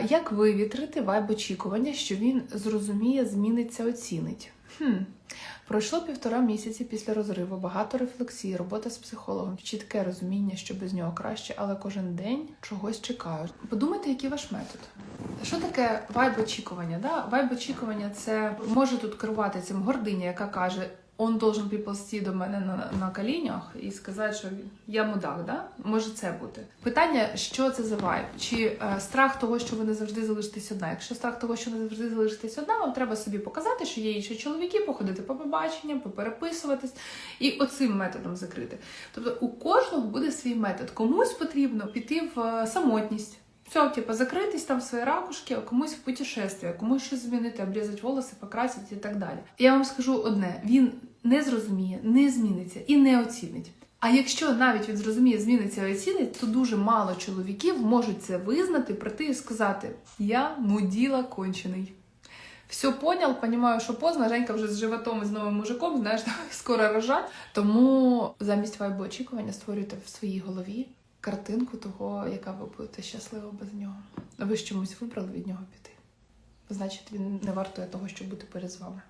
Як вивітрити вайб очікування, що він зрозуміє, зміниться, оцінить? Хм. Пройшло півтора місяці після розриву, багато рефлексій, робота з психологом, чітке розуміння, що без нього краще, але кожен день чогось чекаю. Подумайте, який ваш метод. Що таке вайб очікування? Да? Вайб очікування це може тут керувати цим гординя, яка каже. Он должен приползти до мене на, на колінях і сказати, що я мудак, да? Може це бути. Питання, що це за вайб? Чи е, страх того, що ви не завжди залишитесь одна? Якщо страх того, що не завжди залишитесь одна, вам треба собі показати, що є інші чоловіки, походити по побаченням, попереписуватись і оцим методом закрити. Тобто у кожного буде свій метод. Комусь потрібно піти в е, самотність. Все, типу, закритись там в свої ракушки, а комусь в путешествие, комусь щось змінити, обрізати волоси, покрасити і так далі. Я вам скажу одне: він не зрозуміє, не зміниться і не оцінить. А якщо навіть він зрозуміє, зміниться і оцінить, то дуже мало чоловіків можуть це визнати, прийти і сказати: Я муділа кончений. Все понял, понимаю, що поздно, Женька вже з животом і з новим мужиком, знаєш, скоро рожать. Тому замість вайбу очікування створюйте в своїй голові картинку того, яка ви будете щаслива без нього. Ви ж чомусь вибрали від нього піти. Значить, він не вартує того, щоб бути поряд з вами.